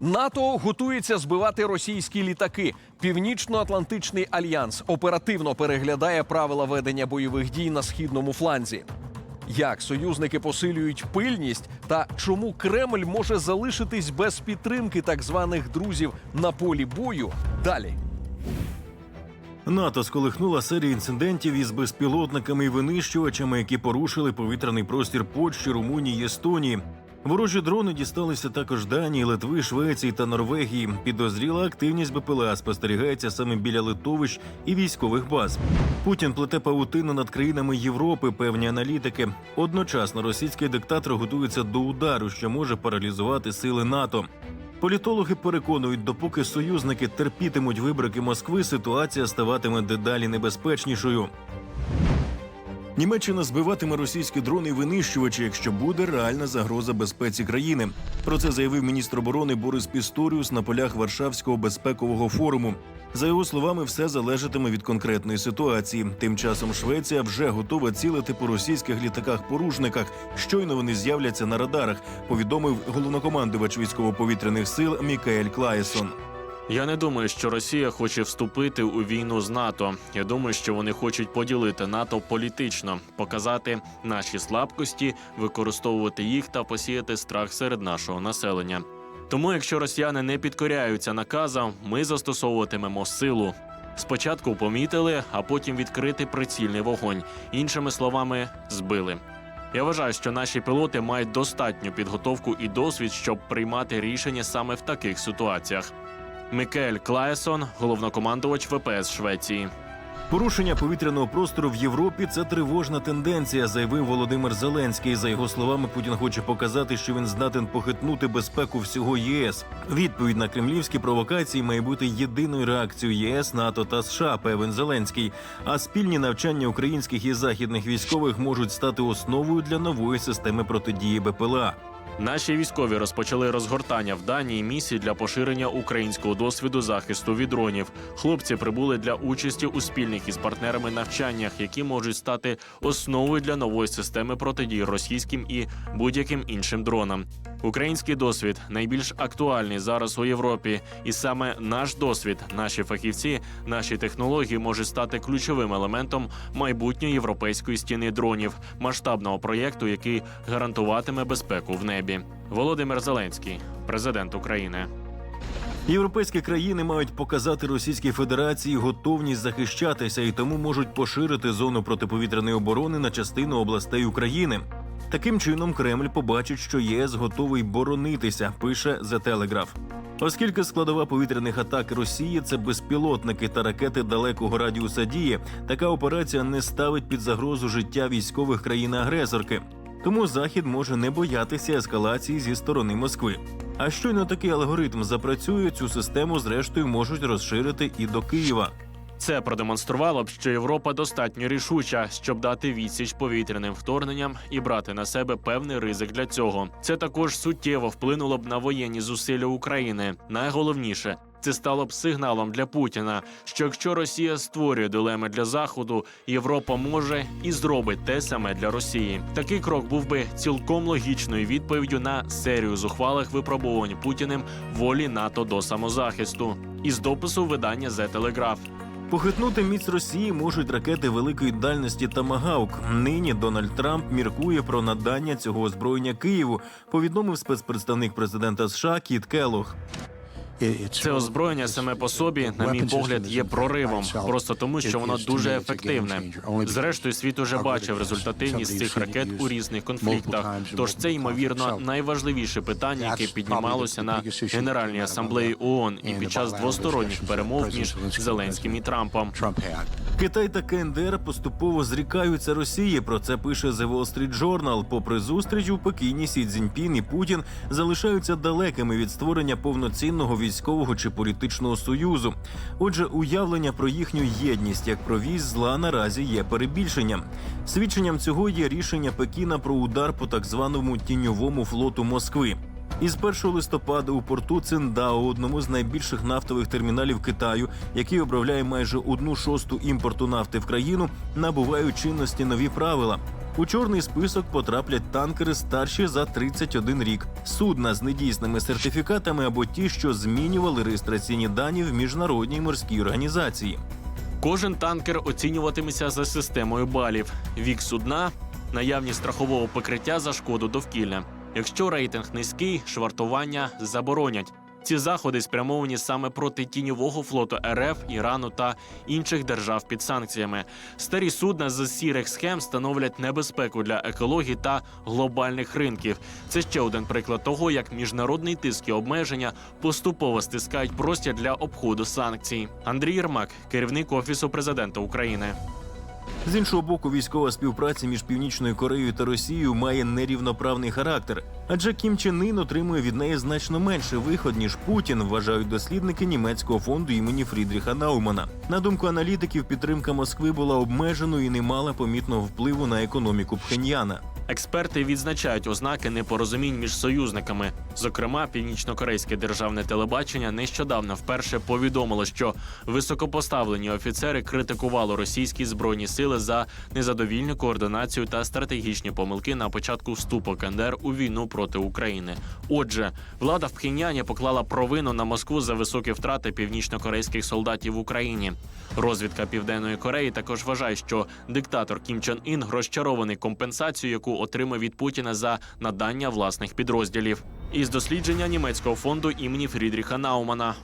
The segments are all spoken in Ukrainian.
НАТО готується збивати російські літаки. Північно-Атлантичний альянс оперативно переглядає правила ведення бойових дій на східному фланзі. Як союзники посилюють пильність та чому Кремль може залишитись без підтримки так званих друзів на полі бою? Далі. НАТО сколихнула серію інцидентів із безпілотниками і винищувачами, які порушили повітряний простір Польщі, Румунії, Естонії. Ворожі дрони дісталися також Данії, Литви, Швеції та Норвегії. Підозріла активність БПЛА спостерігається саме біля литовищ і військових баз. Путін плете павутину над країнами Європи, певні аналітики. Одночасно російський диктатор готується до удару, що може паралізувати сили НАТО. Політологи переконують, допоки союзники терпітимуть вибрики Москви, ситуація ставатиме дедалі небезпечнішою. Німеччина збиватиме російські дрони і винищувачі, якщо буде реальна загроза безпеці країни. Про це заявив міністр оборони Борис Пісторіус на полях Варшавського безпекового форуму. За його словами, все залежатиме від конкретної ситуації. Тим часом Швеція вже готова цілити по російських літаках-порушниках. Щойно вони з'являться на радарах. Повідомив головнокомандувач військово-повітряних сил Мікаель Клаєсон. Я не думаю, що Росія хоче вступити у війну з НАТО. Я думаю, що вони хочуть поділити НАТО політично, показати наші слабкості, використовувати їх та посіяти страх серед нашого населення. Тому, якщо росіяни не підкоряються наказам, ми застосовуватимемо силу. Спочатку помітили, а потім відкрити прицільний вогонь. Іншими словами, збили. Я вважаю, що наші пілоти мають достатню підготовку і досвід, щоб приймати рішення саме в таких ситуаціях. Микель Клаесон, головнокомандувач ВПС Швеції. Порушення повітряного простору в Європі це тривожна тенденція, заявив Володимир Зеленський. За його словами, Путін хоче показати, що він здатен похитнути безпеку всього ЄС. Відповідь на кремлівські провокації має бути єдиною реакцією ЄС, НАТО та США, певен Зеленський. А спільні навчання українських і західних військових можуть стати основою для нової системи протидії БПЛА. Наші військові розпочали розгортання в Данії місії для поширення українського досвіду захисту від дронів. Хлопці прибули для участі у спільних із партнерами навчаннях, які можуть стати основою для нової системи протидії російським і будь-яким іншим дронам. Український досвід найбільш актуальний зараз у Європі, і саме наш досвід, наші фахівці, наші технології можуть стати ключовим елементом майбутньої європейської стіни дронів, масштабного проєкту, який гарантуватиме безпеку в небі. Володимир Зеленський, президент України. Європейські країни мають показати Російській Федерації готовність захищатися і тому можуть поширити зону протиповітряної оборони на частину областей України. Таким чином, Кремль побачить, що ЄС готовий боронитися, пише The Telegraph. Оскільки складова повітряних атак Росії це безпілотники та ракети далекого радіуса дії, така операція не ставить під загрозу життя військових країни-агресорки. Тому Захід може не боятися ескалації зі сторони Москви. А щойно такий алгоритм запрацює, цю систему зрештою можуть розширити і до Києва. Це продемонструвало б, що Європа достатньо рішуча, щоб дати відсіч повітряним вторгненням і брати на себе певний ризик для цього. Це також суттєво вплинуло б на воєнні зусилля України. Найголовніше. Це стало б сигналом для Путіна, що якщо Росія створює дилеми для Заходу, Європа може і зробить те саме для Росії. Такий крок був би цілком логічною відповіддю на серію зухвалих випробувань Путіним волі НАТО до самозахисту. Із допису видання The Telegraph. Похитнути міць Росії можуть ракети великої дальності Тамагаук. Нині Дональд Трамп міркує про надання цього озброєння Києву. Повідомив спецпредставник президента США Кіт Келлог. Це озброєння саме по собі, на мій погляд, є проривом, просто тому, що воно дуже ефективне. Зрештою, світ уже бачив результативність цих ракет у різних конфліктах. Тож це ймовірно найважливіше питання, яке піднімалося на Генеральній асамблеї ООН і під час двосторонніх перемов між Зеленським і Трампом. Китай та КНДР поступово зрікаються Росії. Про це пише The Wall Street Journal. Попри зустріч у Пекіні, Сі Цзіньпін і Путін залишаються далекими від створення повноцінного військового чи політичного союзу. Отже, уявлення про їхню єдність як про вісь зла наразі є перебільшенням. Свідченням цього є рішення Пекіна про удар по так званому тіньовому флоту Москви. Із 1 листопада у порту Циндао, одному з найбільших нафтових терміналів Китаю, який обробляє майже одну шосту імпорту нафти в країну, набувають чинності нові правила. У чорний список потраплять танкери старші за 31 рік, судна з недійсними сертифікатами або ті, що змінювали реєстраційні дані в міжнародній морській організації. Кожен танкер оцінюватиметься за системою балів: вік судна, наявність страхового покриття за шкоду довкілля. Якщо рейтинг низький, швартування заборонять. Ці заходи спрямовані саме проти тіньового флоту РФ, Ірану та інших держав під санкціями. Старі судна з сірих схем становлять небезпеку для екології та глобальних ринків. Це ще один приклад того, як міжнародний тиск і обмеження поступово стискають простір для обходу санкцій. Андрій Єрмак, керівник офісу президента України. З іншого боку, військова співпраця між Північною Кореєю та Росією має нерівноправний характер, адже Кім Чен Ін отримує від неї значно менше виход ніж Путін, вважають дослідники німецького фонду імені Фрідріха Наумана. На думку аналітиків, підтримка Москви була обмеженою і не мала помітного впливу на економіку Пхеньяна. Експерти відзначають ознаки непорозумінь між союзниками. Зокрема, північно-корейське державне телебачення нещодавно вперше повідомило, що високопоставлені офіцери критикували російські збройні сили за незадовільну координацію та стратегічні помилки на початку вступу КНДР у війну проти України. Отже, влада в Пхеньяні поклала провину на Москву за високі втрати північно-корейських солдатів в Україні. Розвідка Південної Кореї також вважає, що диктатор Кім Чен Ін розчарований компенсацією, яку отримав від Путіна за надання власних підрозділів. Із дослідження німецького фонду імені Фрідріха Наумана.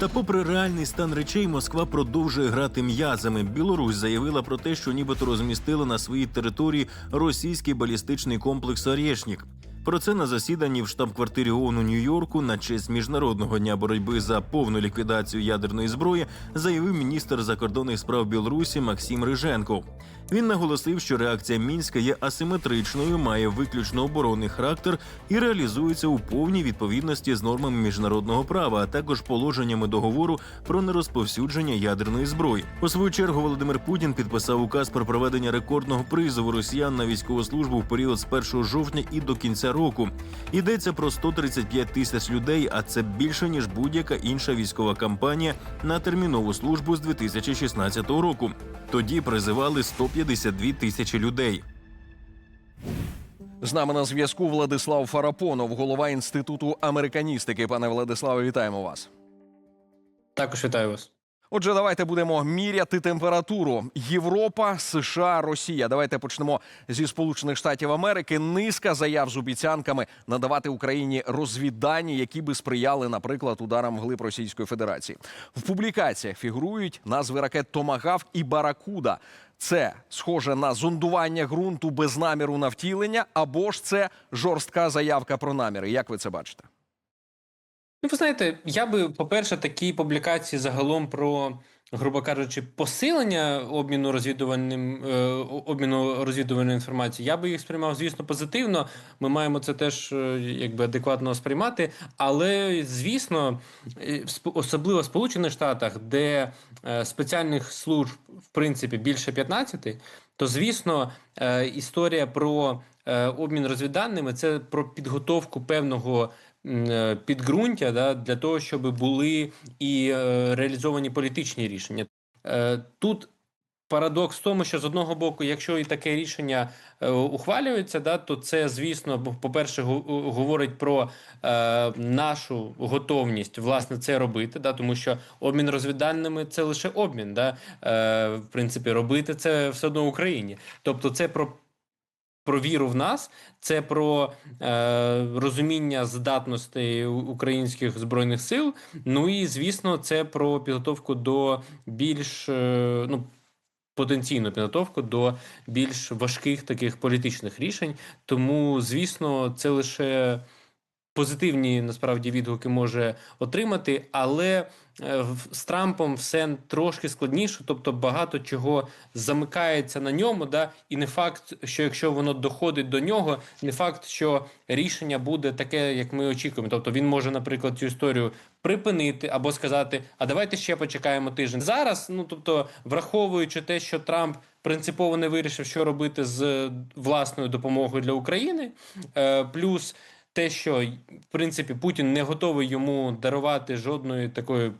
Та, попри реальний стан речей, Москва продовжує грати м'язами. Білорусь заявила про те, що нібито розмістила на своїй території російський балістичний комплекс «Орєшнік». Про це на засіданні в штаб-квартирі ООН у Нью-Йорку на честь міжнародного дня боротьби за повну ліквідацію ядерної зброї заявив міністр закордонних справ Білорусі Максим Риженков. Він наголосив, що реакція мінська є асиметричною, має виключно оборонний характер і реалізується у повній відповідності з нормами міжнародного права, а також положеннями договору про нерозповсюдження ядерної зброї. У свою чергу Володимир Путін підписав указ про проведення рекордного призову росіян на військову службу в період з 1 жовтня і до кінця року. Йдеться про 135 тисяч людей, а це більше ніж будь-яка інша військова кампанія на термінову службу з 2016 року. Тоді призивали 152 тисячі людей. З нами на зв'язку Владислав Фарапонов, голова інституту американістики. Пане Владиславе, вітаємо вас. Також вітаю вас. Отже, давайте будемо міряти температуру. Європа, США, Росія. Давайте почнемо зі Сполучених Штатів Америки. Низка заяв з обіцянками надавати Україні розвіддані, які би сприяли, наприклад, ударам вглиб Російської Федерації. В публікаціях фігурують назви ракет Томагав і Баракуда. Це схоже на зондування ґрунту без наміру на втілення, або ж це жорстка заявка про наміри. Як ви це бачите? Ну, ви знаєте, я би, по-перше, такі публікації загалом про, грубо кажучи, посилення обміну розвідувальним е, обміну розвідувальної інформації, я би їх сприймав, звісно, позитивно. Ми маємо це теж е, якби адекватно сприймати. Але, звісно, е, особливо в Сполучених Штатах, де спеціальних служб в принципі більше 15, то звісно, історія про обмін розвідданими це про підготовку певного підґрунтя да, для того, щоб були і е, реалізовані політичні рішення. Е, Тут парадокс в тому, що з одного боку, якщо і таке рішення е, ухвалюється, да, то це, звісно, по-перше, го- говорить про е, нашу готовність власне це робити, да, тому що обмін розвідданими це лише обмін. Да, е, в принципі, робити це все одно Україні. Тобто, це про. Про віру в нас, це про е, розуміння здатностей українських збройних сил. Ну і звісно, це про підготовку до більш е, ну потенційну підготовку до більш важких таких політичних рішень. Тому, звісно, це лише позитивні насправді відгуки може отримати, але е, з Трампом все трошки складніше, тобто багато чого замикається на ньому. Да, і не факт, що якщо воно доходить до нього, не факт, що рішення буде таке, як ми очікуємо. Тобто він може, наприклад, цю історію припинити або сказати: а давайте ще почекаємо тиждень. Зараз, ну тобто, враховуючи те, що Трамп принципово не вирішив, що робити з е, власною допомогою для України, е, плюс те, що в принципі Путін не готовий йому дарувати жодної такої,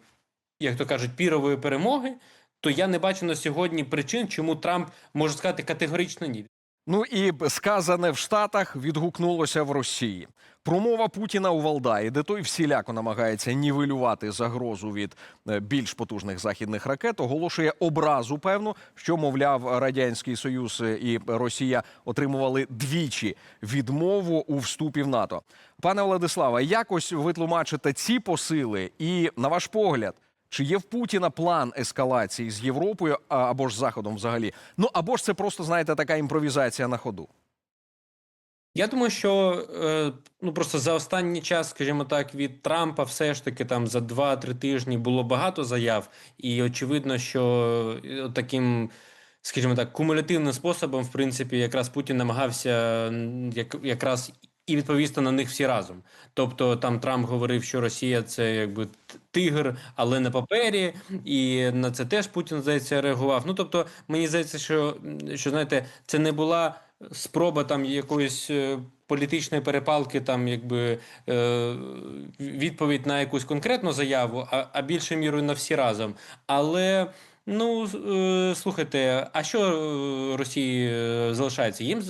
як то кажуть, пірової перемоги, то я не бачу на сьогодні причин, чому Трамп може сказати категорично ні. Ну і сказане в Штатах відгукнулося в Росії. Промова Путіна у Валдаї, де той всіляко намагається нівелювати загрозу від е, більш потужних західних ракет, оголошує образу певну, що мовляв радянський союз е, і Росія отримували двічі відмову у вступі в НАТО. Пане Владиславе, якось ви тлумачите ці посили, і на ваш погляд, чи є в Путіна план ескалації з Європою або ж Заходом взагалі? Ну або ж це просто знаєте така імпровізація на ходу? Я думаю, що е, ну просто за останній час, скажімо так, від Трампа все ж таки там за 2-3 тижні було багато заяв, і очевидно, що е, таким, скажімо так, кумулятивним способом, в принципі, якраз Путін намагався як, якраз і відповісти на них всі разом. Тобто там Трамп говорив, що Росія це якби тигр, але на папері, і на це теж Путін здається реагував. Ну тобто, мені здається, що, що знаєте, це не була спроба там якоїсь е, політичної перепалки, там якби е, відповідь на якусь конкретну заяву, а, а більше мірою на всі разом. Але. Ну е, слухайте, а що е, Росії е, залишається? Їм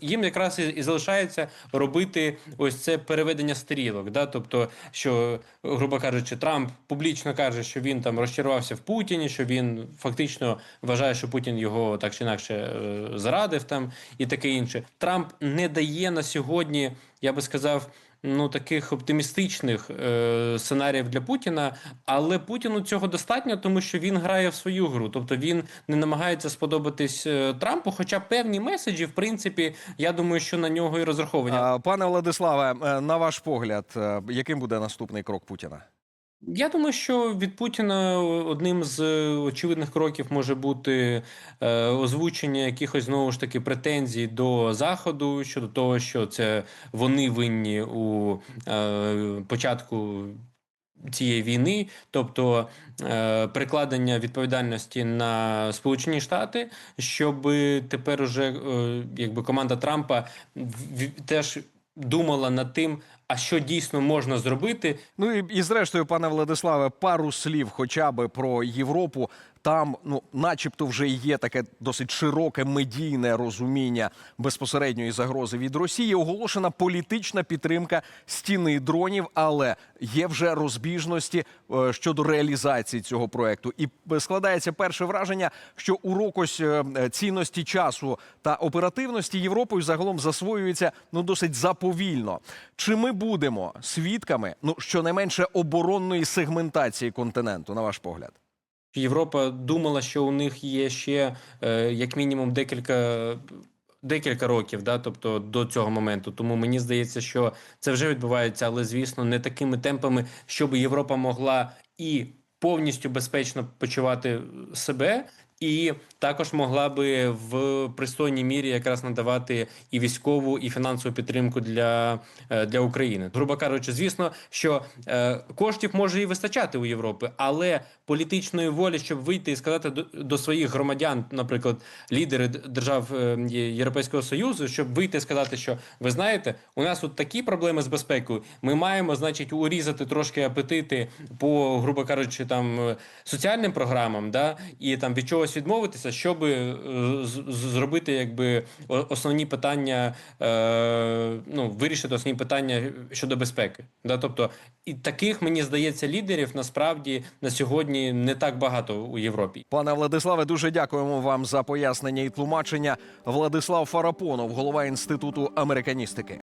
їм якраз і, залишається робити ось це переведення стрілок. Да? Тобто, що, грубо кажучи, Трамп публічно каже, що він там розчарувався в Путіні, що він фактично вважає, що Путін його так чи інакше зрадив там і таке інше. Трамп не дає на сьогодні, я би сказав. Ну, таких оптимістичних е, сценаріїв для Путіна, але Путіну цього достатньо, тому що він грає в свою гру. Тобто він не намагається сподобатись е, Трампу. Хоча певні меседжі, в принципі, я думаю, що на нього і розраховані. Пане Владиславе, е, на ваш погляд, е, яким буде наступний крок Путіна? Я думаю, що від Путіна одним з е, очевидних кроків може бути е, озвучення якихось знову ж таки претензій до Заходу щодо того, що це вони винні у е, початку цієї війни, тобто е, перекладення відповідальності на Сполучені Штати, щоб тепер уже е, якби команда Трампа в- в- теж думала над тим, а що дійсно можна зробити Ну і, і зрештою, пане Владиславе, пару слів хоча б про Європу. Там, ну, начебто, вже є таке досить широке медійне розуміння безпосередньої загрози від Росії. Оголошена політична підтримка стіни дронів, але є вже розбіжності е, щодо реалізації цього проекту. І е, складається перше враження, що урок ось е, цінності часу та оперативності Європою загалом засвоюється ну досить заповільно. Чи ми будемо свідками, ну щонайменше оборонної сегментації континенту, на ваш погляд? Європа думала, що у них є ще е, як мінімум декілька. Декілька років, да, тобто до цього моменту. Тому мені здається, що це вже відбувається, але звісно, не такими темпами, щоб Європа могла і повністю безпечно почувати себе, і також могла би в пристойній мірі якраз надавати і військову, і фінансову підтримку для, е, для України. Грубо кажучи, звісно, що е, коштів може і вистачати у Європи, але політичної волі, щоб вийти і сказати до, своїх громадян, наприклад, лідери держав е, Європейського союзу, щоб вийти і сказати, що ви знаєте, у нас тут такі проблеми з безпекою. Ми маємо, значить, урізати трошки апетити по, грубо кажучи, там соціальним програмам, да, і там від чогось відмовитися, щоб е, зробити якби основні питання, е, ну вирішити основні питання щодо безпеки. Да, тобто, і таких мені здається лідерів насправді на сьогодні не так багато у Європі. Пане Владиславе, дуже дякуємо вам за пояснення і тлумачення. Владислав Фарапонов, голова інституту американістики.